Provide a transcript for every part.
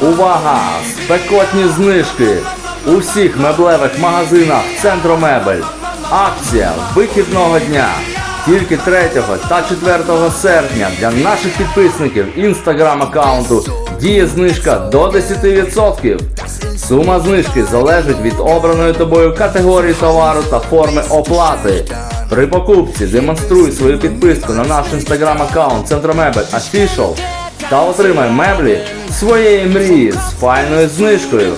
Увага! Спекотні знижки! У всіх меблевих магазинах Центромебель. Акція вихідного дня. Тільки 3 та 4 серпня для наших підписників інстаграм аккаунту діє знижка до 10%. Сума знижки залежить від обраної тобою категорії товару та форми оплати. При покупці демонструй свою підписку на наш інстаграм аккаунт Центромебель Official та отримай меблі своєї мрії з файною знижкою.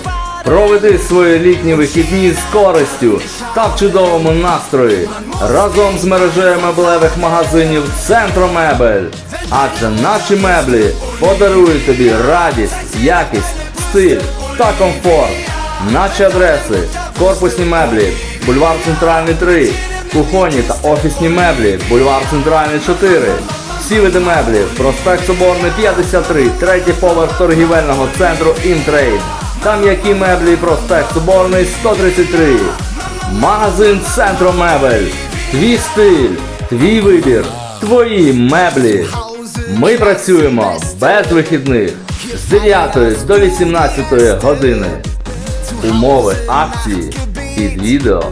Проведи свої літні вихідні з користю та в чудовому настрої разом з мережею меблевих магазинів Центромебель. Адже наші меблі подарують тобі радість, якість, стиль та комфорт. Наші адреси корпусні меблі, бульвар Центральний 3, кухонні та офісні меблі, бульвар Центральний 4. Всі види меблів, проспект Соборний 53, третій поверх торгівельного центру Інтрейд. Там які меблі, проспект Соборний 133. Магазин Центро Мебель. Твій стиль, твій вибір, твої меблі. Ми працюємо без вихідних з 9 до 18 години. Умови акції під відео.